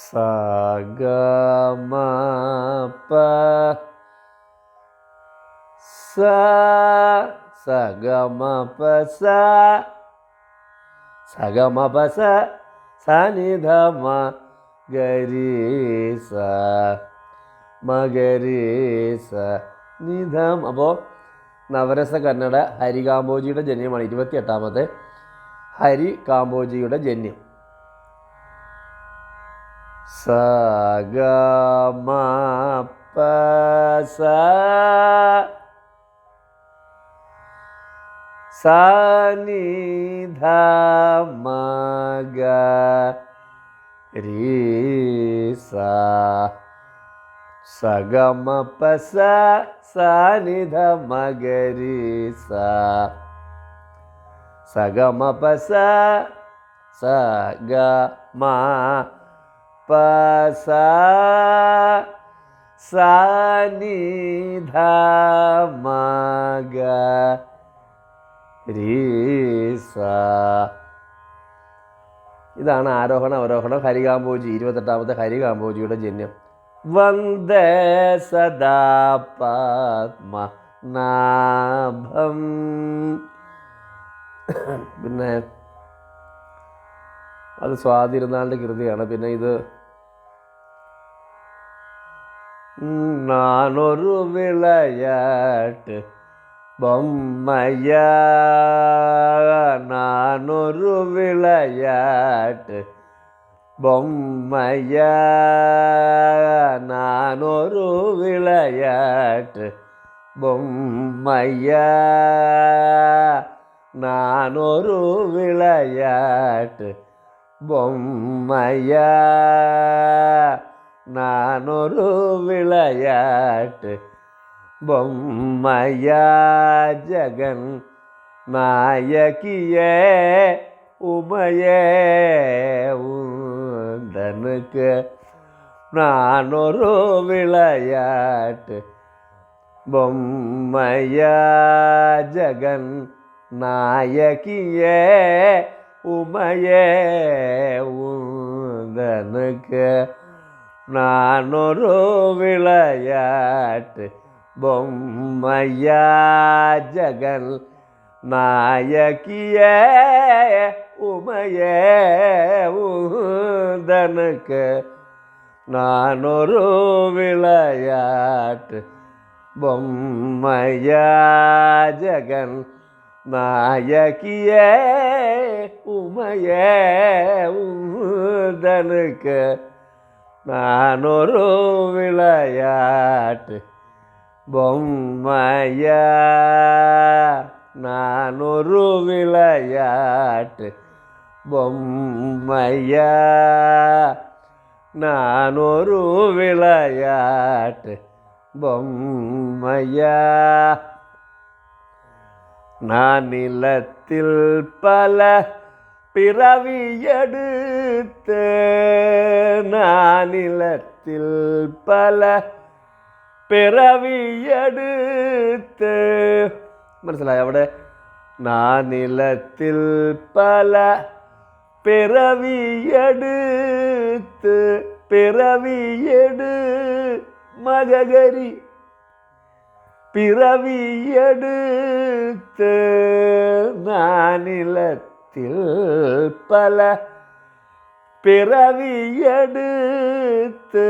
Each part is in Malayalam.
സ ഗ മ പ സ സഗമപ സ സ ഗ മ പ സ സനിധമ നി ധ മ സ മ സ നി അപ്പോൾ നവരസ കന്നഡ ഹരി കാമ്പോജിയുടെ ജന്യമാണ്. ഇരുപത്തി എട്ടാമത്തെ ഹരി കാമ്പോജിയുടെ ജന്യം. സ ഗ മ പ സ സ നി ധ മ ഗ രി സ സ ഗ മ പ സ സനിധ മഗ ഇതാണ് ആരോഹണ അവരോഹണം ഹരികാംബോജി ഇരുപത്തെട്ടാമത്തെ ഹരികാംബോജിയുടെ ജന്യം. വന്ദേ സദാ പത്മ നാഭം. പിന്നെ അത് സ്വാതിരുന്നാളിന്റെ കൃതിയാണ്. പിന്നെ ഇത് നാനൊരു വിളയാട്ട് ബൊമ്മയ. നാനൊരു വിളയാട്ട് ബൊമ്മയ. നാനൊരു വിളയാട്ട് ബൊമ്മയ. നാനൊരു വിളയാട്ട്. ബൊമ്മയ ജഗൻ നായകിയേ ഉമയേ ഉന്തനുക്ക് നാനൊരു വിളയാട്ട്. ബൊമ്മയ ജഗൻ உமைய உந்தனுக்கு நானொரு விளையாட்டு பொம்மையா ஜகன் நாயகிய உமைய உந்தனுக்கு நானொரு விளையாட்டு பொம்மையா ஜகன் நாயகியே உமைய உதனுக்கு நானொரு விளையாட்டு. பொம்மையா நானொரு விளையாட்டு. பொம்மையா நானொரு விளையாட்டு. பொம்மையா நான் நிலத்தில் பல പിറവിയെടുത്ത് നാനിലത്തിൽ പല പിറവിയെടുത്ത് മനസ്സിലായോ അവിടെ നാനിലത്തിൽ പല പിറവിയെടുത്ത് പിറവിയെട് മകരി പിറവിയെടുത്ത് നാനിലത്തിൽ பத்தில் பல பிறவி எடுத்து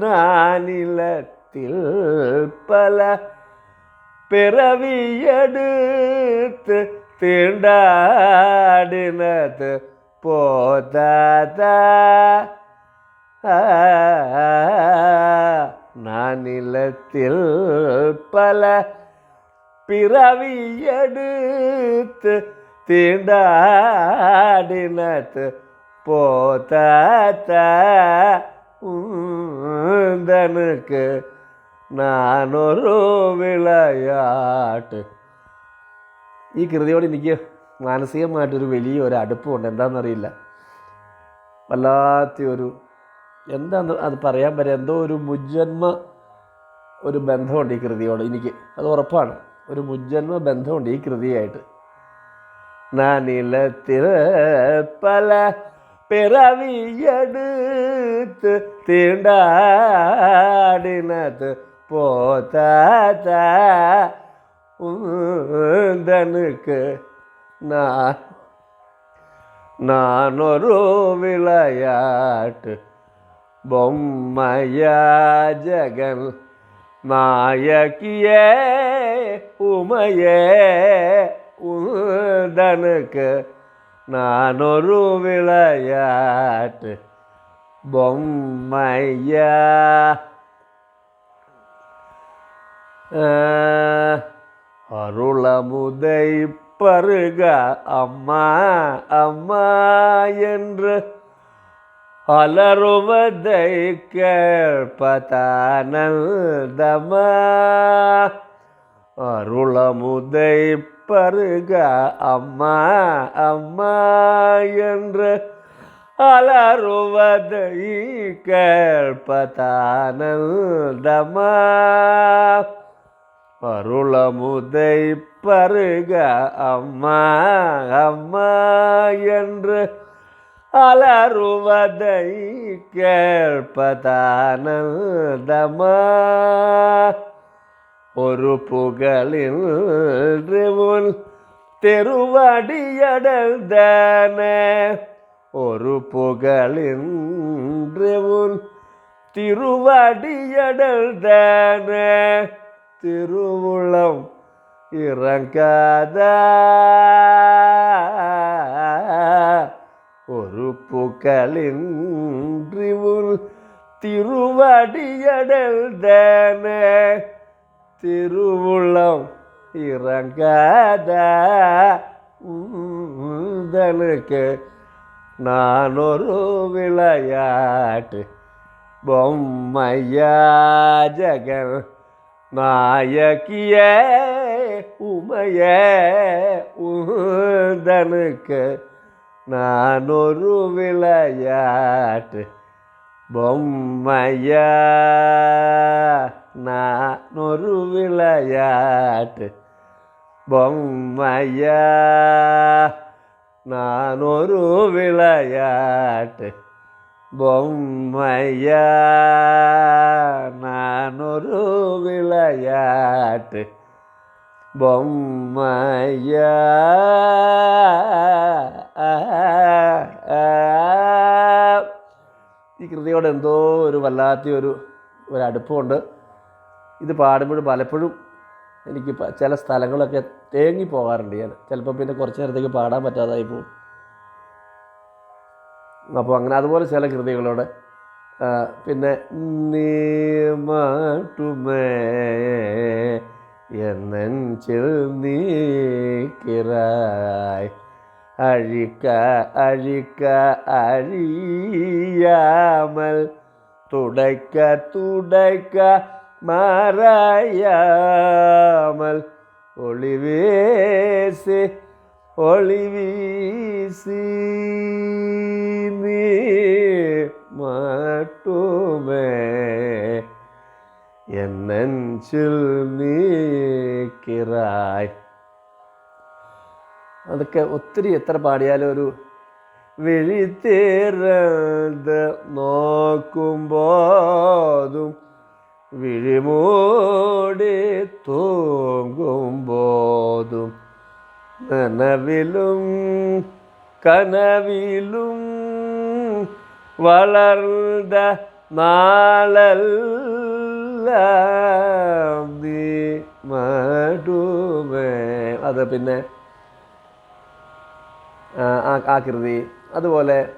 நானிலத்தில் பல பிறவி எடுத்து தீண்டாடினது போதாதா? நானிலத்தில் பல பிறவி எடுத்து തീണ്ടാടിനത്ത് പോതാത്ത ഉന്തനുക്ക് നാനൊരു വിളയാട്ട്. ഈ കൃതിയോട് എനിക്ക് മാനസികമായിട്ടൊരു വലിയ ഒരു അടുപ്പമുണ്ട്. എന്താണെന്നറിയില്ല. വല്ലാത്തൊരു എന്താന്ന് അത് പറയാൻ പറ്റുക എന്തോ ഒരു മുജ്ജന്മ ഒരു ബന്ധമുണ്ട് ഈ കൃതിയോട് എനിക്ക്. അത് ഉറപ്പാണ്. ഒരു മുജ്ജന്മ ബന്ധമുണ്ട് ഈ കൃതിയായിട്ട്. நான் நிலத்தில் பல பிறவி எடுத்து தீண்டாடினது போதாதா உந்தனுக்கு. நான் நான் ஒரு விளையாட்டு பொம்மையா ஜெகன் நாயக்கியே உமையே உ உதனுக்கு நானொரு விளையாட்டு பொம்மையா. அருளமுதை பருக அம்மா அம்மா என்று அலறுவதை கேட்பதானந்தமா அருளமுதை பருக அம்மா அம்மா என்று அலறுவதை கேட்பதானந்தமா அருளமுதை பருக அம்மா அம்மா என்று அலறுவதை கேட்பதானந்தமா ஒரு புகழில் உன் தெருவடியடல்தான. ஒரு புகழின் உன் திருவடியடல்தான. திருவுளம் இறங்காதா. ஒரு புகழின் உன் திருவடியடல்தான. திருவுளம் இறங்காதா உந்தனுக்கு நான் ஒரு விளையாட்டு பொம்மையா ஜெகன் நாயகியே உமையே உந்தனுக்கு நான் ஒரு விளையாட்டு பொம்மையா நான் ஒரு விளையாட்டு பொம்மையா நான் ஒரு விளையாட்டு பொம்மையா நான் ஒரு விளையாட்டு பொம்மையா ഈ കൃതിയോട് എന്തോ ഒരു വല്ലാത്ത ഒരു ഒരു അടുപ്പമുണ്ട് ഇത് പാടുമ്പോൾ പലപ്പോഴും എനിക്ക് ചില സ്ഥലങ്ങളൊക്കെ തേങ്ങി പോകാറുണ്ട് ഞാൻ. ചിലപ്പോൾ പിന്നെ കുറച്ച് നേരത്തേക്ക് പാടാൻ പറ്റാതായി പോകും. അപ്പോൾ അങ്ങനെ അതുപോലെ ചില കൃതികളോട് പിന്നെ നീ മാട്ടുമേ എന്നെഞ്ചിൽ അഴിക്ക അഴിക്ക അഴിയാമൽ തുടയ്ക്ക തുടയ്ക്ക മാറായാമൽ. ഒളിവേസി ഒളിവീസി മാട്ടുമേ എന്നെഞ്ചിൽ നീക്കിറായ്. അതൊക്കെ ഒത്തിരി എത്ര പാടിയാലും ഒരു വിഴിത്തേറത് നോക്കുമ്പോതും വിഴിമൂടി തൂങ്ങുമ്പോതും നനവിലും കനവിലും വളർന്ന നാളല്ല നീ മടുമേ. അത് പിന്നെ ആ, കൃതി. അതുപോലെ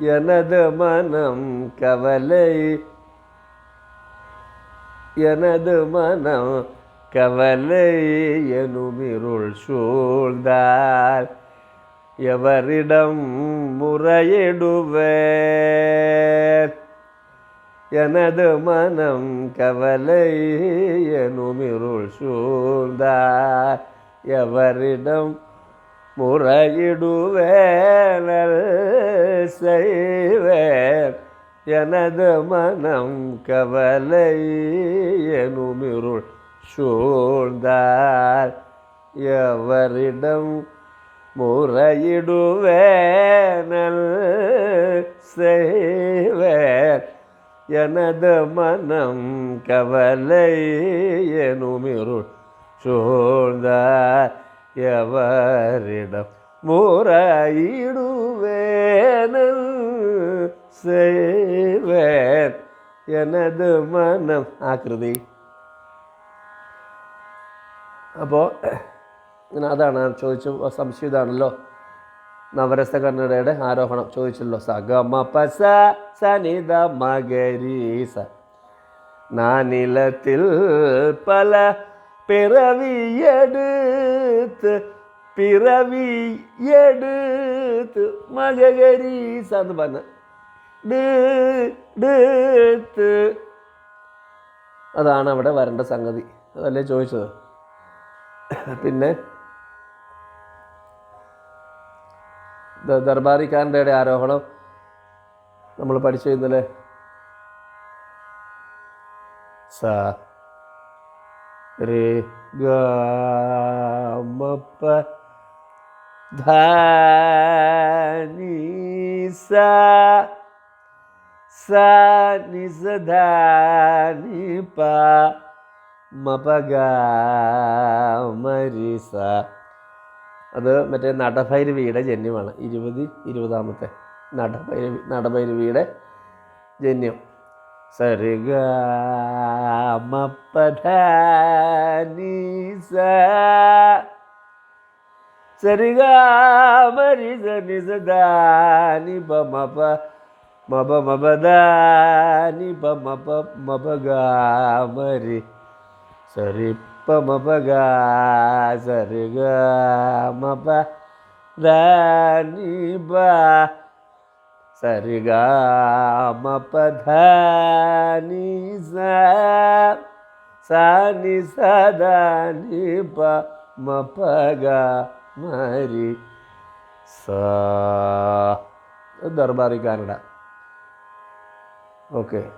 எனது மனம் கவலை. எனது மனம் கவலை. எனுமிருள் சூழ்ந்தால் எவரிடம் முறையிடுவேன்? எனது மனம் கவலை. எனுமிருள் சூழ்ந்தால் எவரிடம் முறையிடுவேனல் செய்வேன். எனது மனம் கவலை எனுமிருள் சூழ்ந்தார். எவரிடம் முறையிடுவேனல் செய்வேன். எனது மனம் கவலை எனுமிருள் சூழ்ந்தார். எவரிடம் முறையிடுவேனல் செய்வேன் எனது മനം ആകൃതി അപ്പോൾ ഇങ്ങനെ അതാണ് ചോദിച്ച സംശയം ഇതാണല്ലോ നവരസ കന്നഡയുടെ ആരോഹണം ചോദിച്ചല്ലോ സഗമ പസ സനിത മകരീസ നാനിലത്തിൽ പല പിറവിയെടുത്ത് പിറവിയെടുത്ത് മകരീസ എന്ന് പറഞ്ഞ. അതാണ് അവിടെ വരേണ്ട സംഗതി. അതല്ലേ ചോദിച്ചത്? പിന്നെ ദർബാറിക്കാരന്റെ ആരോഹണം നമ്മൾ പഠിച്ചു ഇന്നലെ. സ രേ ഗ മ പ ധ ni sa sa ni sa dha ni pa മ പ ഗ മ രി സ അത് മറ്റേ നടഭൈരവിയുടെ ജന്യമാണ്. ഇരുപത് ഇരുപതാമത്തെ Natabhairavi നടഭൈരവിയുടെ ജന്യം. sarigama padanisa sariga marisa nisadani pamapa maba maba dani pamapa maba ga mari. Sari pamapa ga sariga mapa సరిగా మపధాని సాని సదాని ప మపగా మరి సా. దర్బారి కానడ ఓకే.